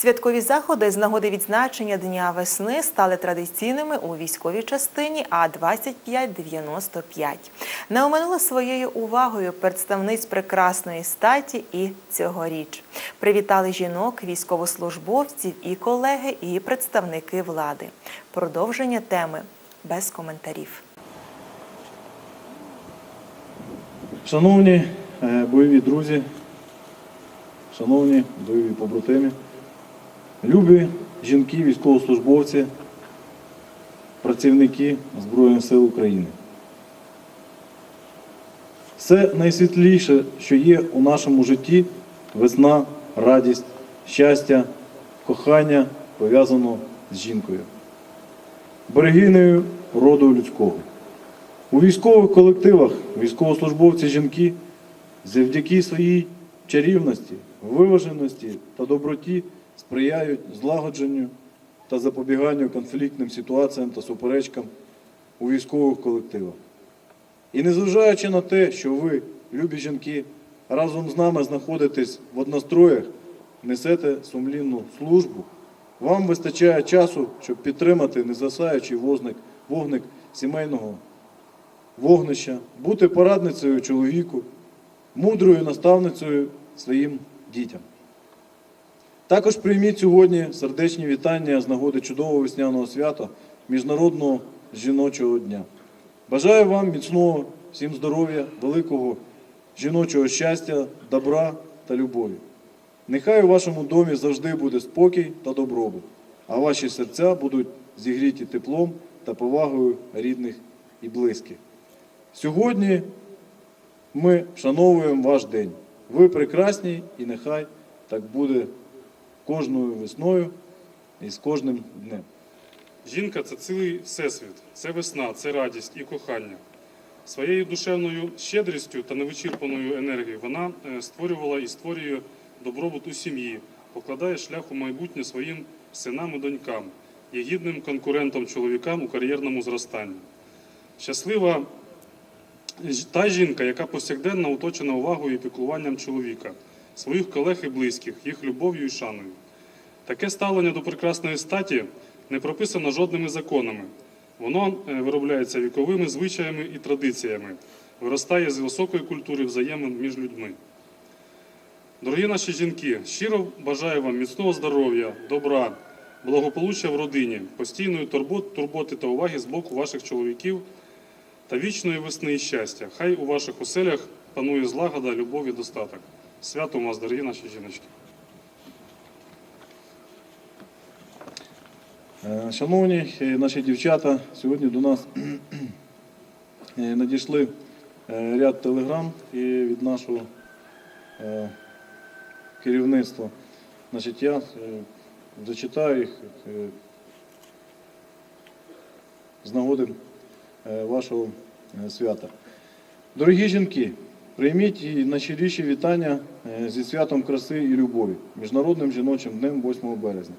Святкові заходи з нагоди відзначення Дня весни стали традиційними у військовій частині А-2595. Не оминула своєю увагою представниць прекрасної статі і цьогоріч. Привітали жінок, військовослужбовців і колеги, і представники влади. Продовження теми без коментарів. Шановні е, бойові друзі, шановні бойові побратими, любі жінки, військовослужбовці, працівники Збройних сил України. Все найсвітліше, що є у нашому житті весна, радість, щастя, кохання пов'язано з жінкою, берегинею роду людського. У військових колективах військовослужбовці жінки завдяки своїй чарівності, виваженості та доброті сприяють злагодженню та запобіганню конфліктним ситуаціям та суперечкам у військових колективах. І незважаючи на те, що ви, любі жінки, разом з нами знаходитесь в одностроях, несете сумлінну службу, вам вистачає часу, щоб підтримати незасаючий вогник, вогник сімейного вогнища, бути порадницею чоловіку, мудрою наставницею своїм дітям. Також прийміть сьогодні сердечні вітання з нагоди чудового весняного свята Міжнародного жіночого дня. Бажаю вам міцного всім здоров'я, великого жіночого щастя, добра та любові. Нехай у вашому домі завжди буде спокій та добробут, а ваші серця будуть зігріті теплом та повагою рідних і близьких. Сьогодні ми вшановуємо ваш день. Ви прекрасні і нехай так буде кожною весною і з кожним днем. Жінка це цілий всесвіт, це весна, це радість і кохання. Своєю душевною щедрістю та невичерпаною енергією вона е, створювала і створює добробут у сім'ї, покладає шлях у майбутнє своїм синам і донькам, є гідним конкурентом чоловікам у кар'єрному зростанні. Щаслива та жінка, яка повсякденно оточена увагою і піклуванням чоловіка, своїх колег і близьких, їх любов'ю і шаною. Таке ставлення до прекрасної статі не прописано жодними законами. Воно е, виробляється віковими звичаями і традиціями, виростає з високої культури взаємин між людьми. Дорогі наші жінки, щиро бажаю вам міцного здоров'я, добра, благополуччя в родині, постійної турботи та уваги з боку ваших чоловіків та вічної весни і щастя. Хай у ваших оселях панує злагода, любов і достаток. Святом вас, дорогі наші жіночки! Е, Шановні е, наші дівчата, сьогодні до нас е, надійшли ряд телеграм від нашого керівництва. Значить, я зачитаю їх з нагоди вашого свята. Дорогі жінки, прийміть найщиріші вітання е, зі святом краси і любові, Міжнародним жіночим днем 8 березня.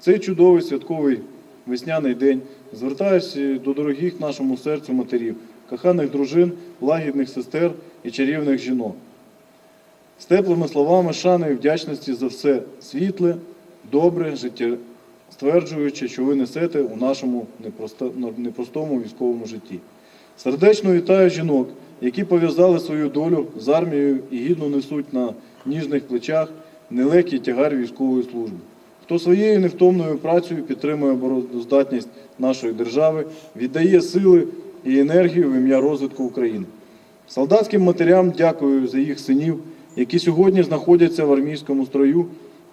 Цей чудовий святковий весняний день звертаюся до дорогих нашому серцю матерів, коханих дружин, лагідних сестер і чарівних жінок. З теплими словами шани і вдячності за все світле, добре, життя, стверджуючи, що ви несете у нашому непростому військовому житті. Сердечно вітаю жінок, які пов'язали свою долю з армією і гідно несуть на ніжних плечах нелегкий тягар військової служби. Хто своєю невтомною працею підтримує обороноздатність нашої держави, віддає сили і енергію в ім'я розвитку України. Солдатським матерям дякую за їх синів, які сьогодні знаходяться в армійському строю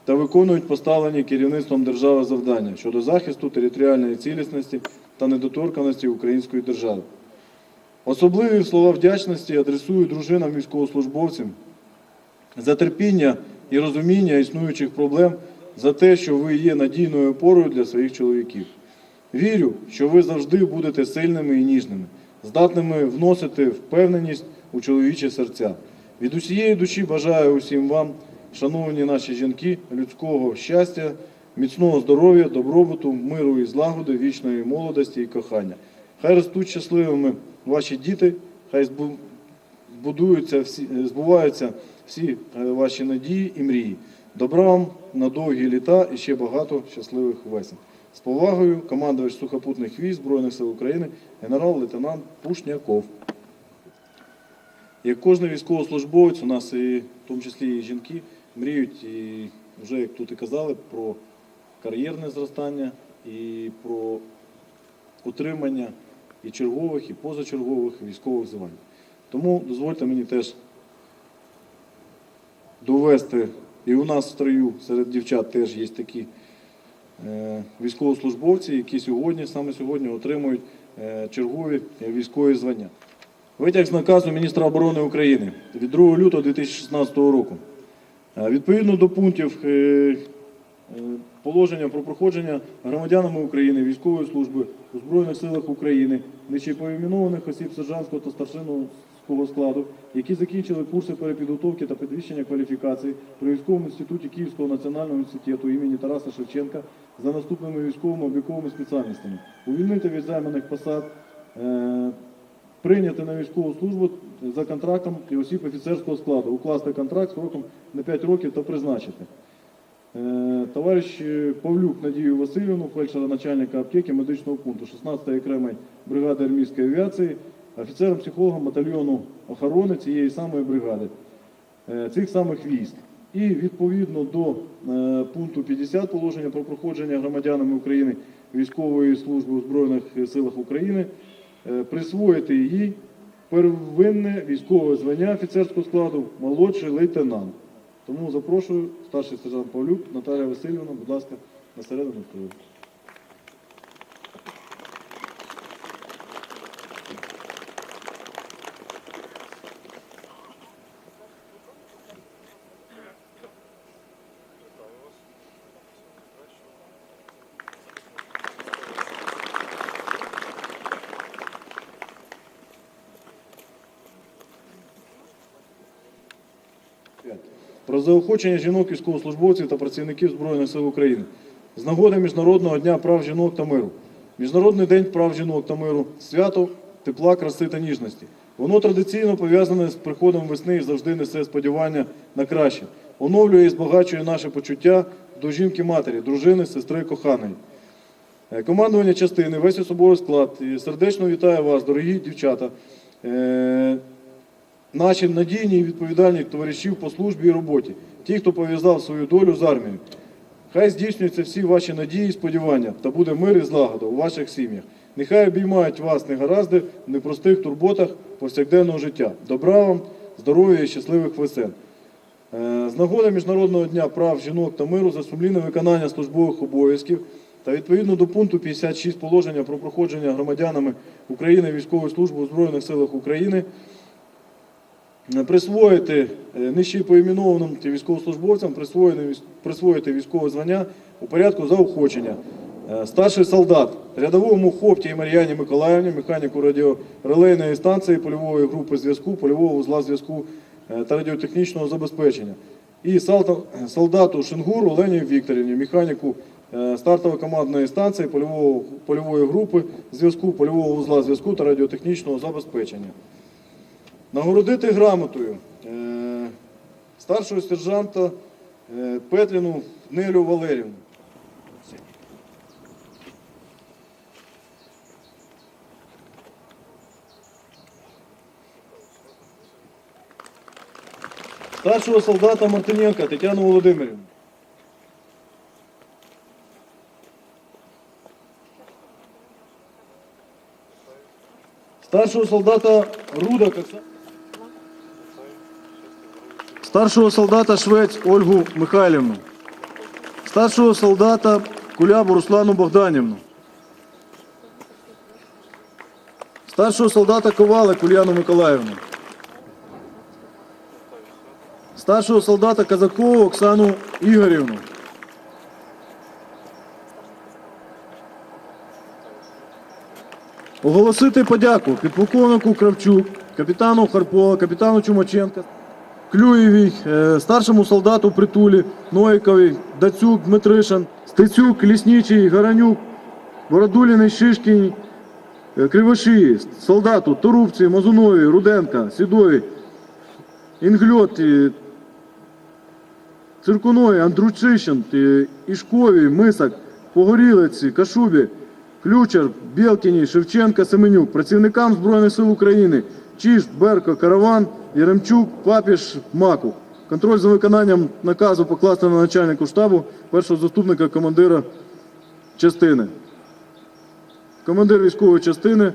та виконують поставлені керівництвом держави завдання щодо захисту територіальної цілісності та недоторканості української держави. Особливі слова вдячності адресую дружинам військовослужбовцям за терпіння і розуміння існуючих проблем, за те, що ви є надійною опорою для своїх чоловіків. Вірю, що ви завжди будете сильними і ніжними, здатними вносити впевненість у чоловічі серця. Від усієї душі бажаю усім вам, шановні наші жінки, людського щастя, міцного здоров'я, добробуту, миру і злагоди, вічної молодості і кохання. Хай ростуть щасливими ваші діти, хай збудуються всі, збуваються всі е, ваші надії і мрії. Добра вам на довгі літа і ще багато щасливих весен. З повагою, командувач сухопутних військ Збройних сил України, генерал-лейтенант Пушняков. Як кожен військовослужбовець, у нас і в тому числі і жінки мріють, і вже як тут і казали, про кар'єрне зростання і про отримання і чергових, і позачергових військових звань. Тому дозвольте мені теж довести, і у нас в строю серед дівчат теж є такі е, військовослужбовці, які сьогодні, саме сьогодні, отримують е, чергові військові звання. Витяг з наказу міністра оборони України від 2 лютого 2016 року. Е, Відповідно до пунктів положення про проходження громадянами України військової служби у Збройних силах України, нижче поіменованих осіб сержантського та старшинського складу, які закінчили курси перепідготовки та підвищення кваліфікації при військовому інституті Київського національного інституту імені Тараса Шевченка за наступними військовими обліковими спеціальностями, увільнити від займаних посад. е, Прийняти на військову службу за контрактом і осіб офіцерського складу, укласти контракт сроком на 5 років та призначити. Е, Товариш е, Павлюк Надію Васильівну, фельдшера начальника аптеки медичного пункту 16-ї окремої бригади армійської авіації, офіцером-психологом батальйону охорони цієї самої бригади, е, цих самих військ. І відповідно до пункту 50 положення про проходження громадянами України військової служби у Збройних силах України присвоїти їй первинне військове звання офіцерського складу молодший лейтенант. Тому запрошую старший сержант Павлюк Наталія Васильівна, будь ласка, на середину строю. Про заохочення жінок військовослужбовців та працівників Збройних сил України з нагоди Міжнародного дня прав жінок та миру. Міжнародний день прав жінок та миру свято тепла, краси та ніжності. Воно традиційно пов'язане з приходом весни і завжди несе сподівання на краще. Оновлює і збагачує наше почуття до жінки матері, дружини, сестри, коханої. Е, Командування частини, весь особовий склад сердечно вітає вас, дорогі дівчата. Наші надійні і відповідальні товаришів по службі і роботі, ті, хто пов'язав свою долю з армією. Хай здійснюються всі ваші надії і сподівання, та буде мир і злагода у ваших сім'ях. Нехай обіймають вас негаразди в непростих турботах повсякденного життя. Добра вам, здоров'я і щасливих весен. Е, З нагоди Міжнародного дня прав жінок та миру за сумлінне виконання службових обов'язків та відповідно до пункту 56 положення про проходження громадянами України військової служби у Збройних силах України присвоїти е, нижче поіменованим військовослужбовцям присвоїти військове звання у порядку заохочення. Е, Старший солдат рядовому Хопті Мар'яні Миколаївні, механіку радіорелейної станції польової групи зв'язку, польового вузла зв'язку е, та радіотехнічного забезпечення. І солдату Шенгуру Олені Вікторівні, механіку е, стартової командної станції польової групи зв'язку, польового вузла зв'язку та радіотехнічного забезпечення. Нагородити грамотою е, старшого сержанта е, Петліну Нелю Валерівну. Старшого солдата Мартиненка Тетяну Володимирівну. Старшого солдата Руда Кокса- Старшого солдата Швець Ольгу Михайлівну. Старшого солдата Кулябу Руслану Богданівну. Старшого солдата Ковалик Ульяну Миколаївну. Старшого солдата Казакову Оксану Ігорівну. Оголосити подяку підполковнику Кравчук, капітану Харпова, капітану Чумаченка, Клюєвій, е, старшому солдату Притулі, Нойкові, Дацюк, Дмитришин, Стецюк, Ліснічий, Гаранюк, Бородуліний, Шишкінь, е, Кривошиї, солдату Турубці, Мазунові, Руденка, Сідові, Інгльот, е, Циркуної, Андручишин, Ішковій, Мисак, Погорілиці, Кашубі, Ключар, Білкіні, Шевченка, Семенюк, працівникам Збройних сил України, Чіш, Берко, Караван, Яремчук, Папіш, Макух. Контроль за виконанням наказу покласти на начальнику штабу першого заступника командира частини. Командир військової частини,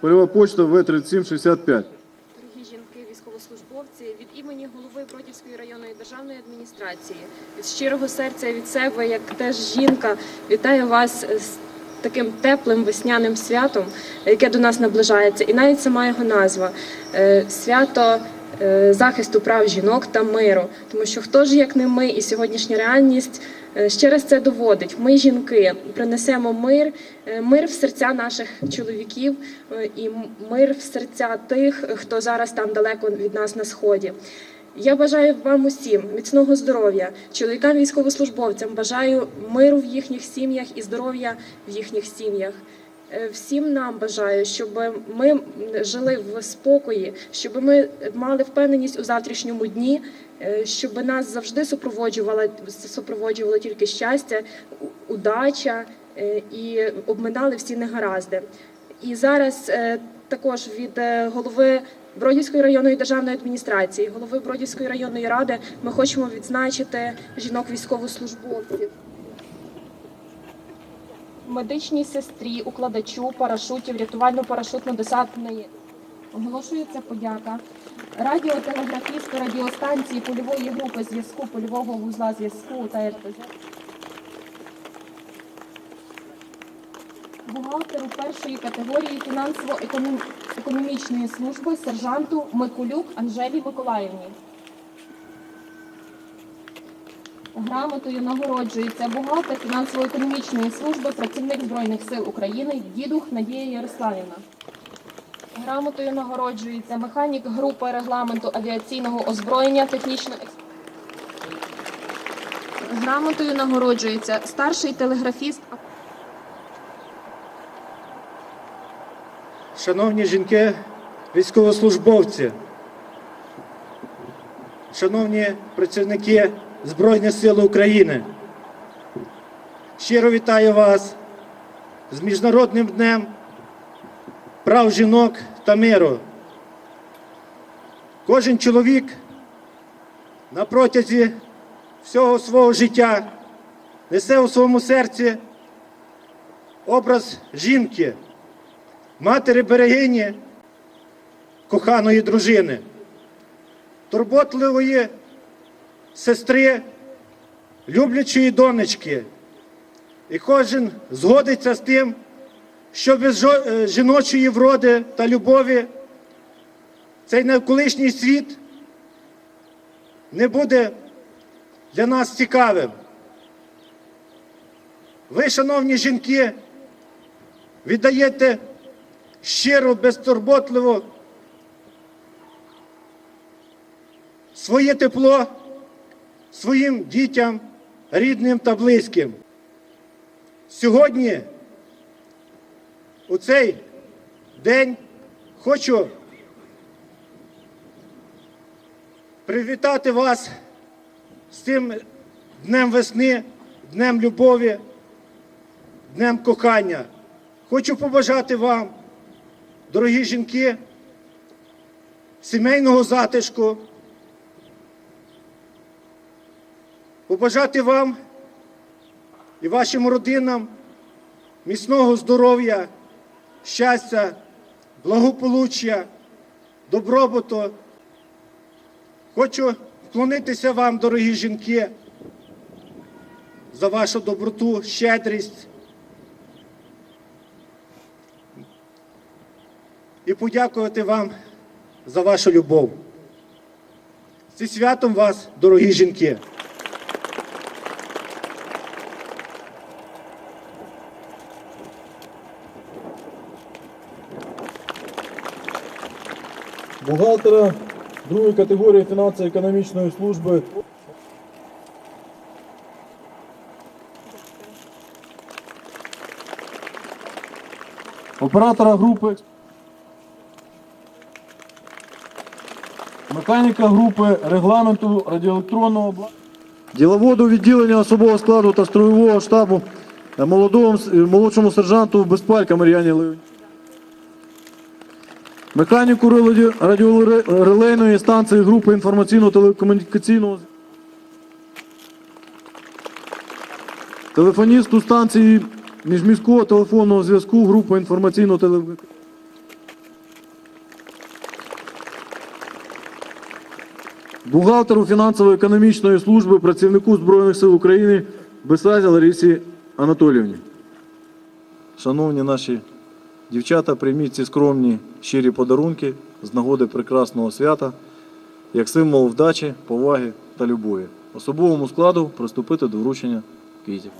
польова почта В-3765. Дорогі жінки, військовослужбовці, від імені голови Бродівської районної державної адміністрації від щирого серця від себе, як теж жінка, вітаю вас з таким теплим весняним святом, яке до нас наближається. І навіть сама його назва е, свято. е, Захисту прав жінок та миру, тому що хто ж як не ми, і сьогоднішня реальність е, ще раз це доводить. Ми, жінки, принесемо мир, мир в серця наших чоловіків і мир в серця тих, хто зараз там далеко від нас на сході. Я бажаю вам усім міцного здоров'я, чоловікам військовослужбовцям бажаю миру в їхніх сім'ях і здоров'я в їхніх сім'ях. Е, Всім нам бажаю, щоб ми жили в спокої, щоб ми мали впевненість у завтрашньому дні, е, щоб нас завжди супроводжувало, супроводжувало тільки щастя, удача е, і обминали всі негаразди. І зараз також від голови Бродівської районної державної адміністрації, голови Бродівської районної ради, ми хочемо відзначити жінок військовослужбовців. Медичній сестрі, укладачу парашутів, рятувально-парашутно-десантної. Оголошується подяка. Радіотелеграфісту радіостанції польової групи зв'язку польового вузла зв'язку та РТЗ. бухгалтеру першої категорії фінансово-економічної служби сержанту Микулюк Анжелі Миколаївні. Грамотою нагороджується бухгалтер фінансово-економічної служби, працівник Збройних сил України Дідух Надія Ярославівна. Грамотою нагороджується механік групи регламенту авіаційного озброєння технічно Грамотою нагороджується старший телеграфіст Шановні жінки, військовослужбовці, шановні працівники Збройних сил України, щиро вітаю вас з Міжнародним днем прав жінок та миру. Кожен чоловік на протязі всього свого життя несе у своєму серці образ жінки матері берегині, коханої дружини, турботливої сестри, люблячої донечки. І кожен згодиться з тим, що без е, жіночої вроди та любові цей навколишній світ не буде для нас цікавим. Ви, шановні жінки, віддаєте щиро, безтурботливо своє тепло своїм дітям, рідним та близьким. Сьогодні, у цей день, хочу привітати вас з цим днем весни, днем любові, днем кохання. Хочу побажати вам дорогі жінки, сімейного затишку, побажати вам і вашим родинам міцного здоров'я, щастя, благополуччя, добробуту. Хочу вклонитися вам, дорогі жінки, за вашу доброту, щедрість. І подякувати вам за вашу любов. Зі святом вас, дорогі жінки! Бухгалтера другої категорії фінансово-економічної служби. Оператора групи. Механіка групи регламенту радіоелектронного обладнання. Діловоду відділення особового складу та строєвого штабу молодому, е, молодшому сержанту Безпалька Мар'яні Леонідівні. Механіку радіорелейної станції групи інформаційно-телекомунікаційного телефоністу станції міжміського телефонного зв'язку групи інформаційно-телекомунікаційного бухгалтеру фінансово-економічної служби працівнику Збройних сил України Бесазі Ларисі Анатоліївні. Шановні наші дівчата, прийміть ці скромні щирі подарунки з нагоди прекрасного свята як символ вдачі, поваги та любові. Особовому складу приступити до вручення квітів.